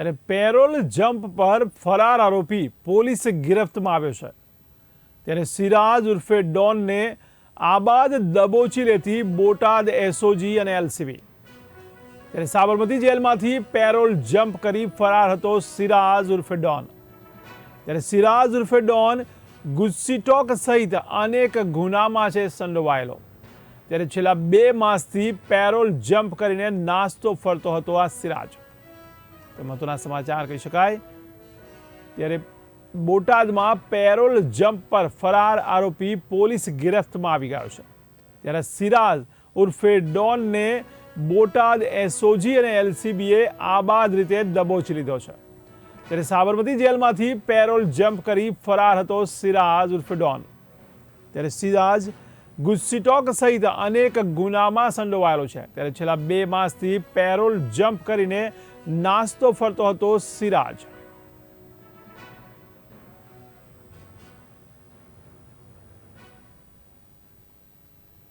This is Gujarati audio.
ત્યારે પેરોલ જમ્પ પર ફરાર આરોપી પોલીસ ગિરફ્તમાં આવ્યો છે. ત્યારે સિરાજ ઉર્ફે ડોનને આબાદ દબોચી લેતી બોટાદ એસઓજી અને એલસીબી. ત્યારે સાબરમતી જેલમાંથી પેરોલ જમ્પ કરી ફરાર હતો સિરાજ ઉર્ફે ડોન. ત્યારે સિરાજ ઉર્ફે ડોન ગુસ્સીટોક સહિત અનેક ગુનામાં છે સંડોવાયેલો. ત્યારે છેલ્લા બે માસથી પેરોલ જમ્પ કરીને નાસ્તો ફરતો હતો આ સિરાજ. તો મહત્વના સમાચાર કહી શકાય. ત્યારે બોટાદમાં પેરોલ જમ્પ પર ફરાર આરોપી પોલીસ ગિરફ્તમાં આવી ગયો છે. ત્યારે સિરાજ ઉર્ફે ડોનને બોટાદ એસઓજી અને એલસીબીએ આબાદ રીતે દબોચી લીધો છે. ત્યારે સાબરમતી જેલમાંથી પેરોલ જમ્પ કરી ફરાર હતો સિરાજ ઉર્ફે ડોન. ત્યારે સિરાજ ગુસ્સીટોક સહિત અનેક ગુનામાં સંડોવાયેલો છે. ત્યારે છેલ્લા બે માસથી પેરોલ જમ્પ કરીને નાસ્તો ફરતો હતો સિરાજ.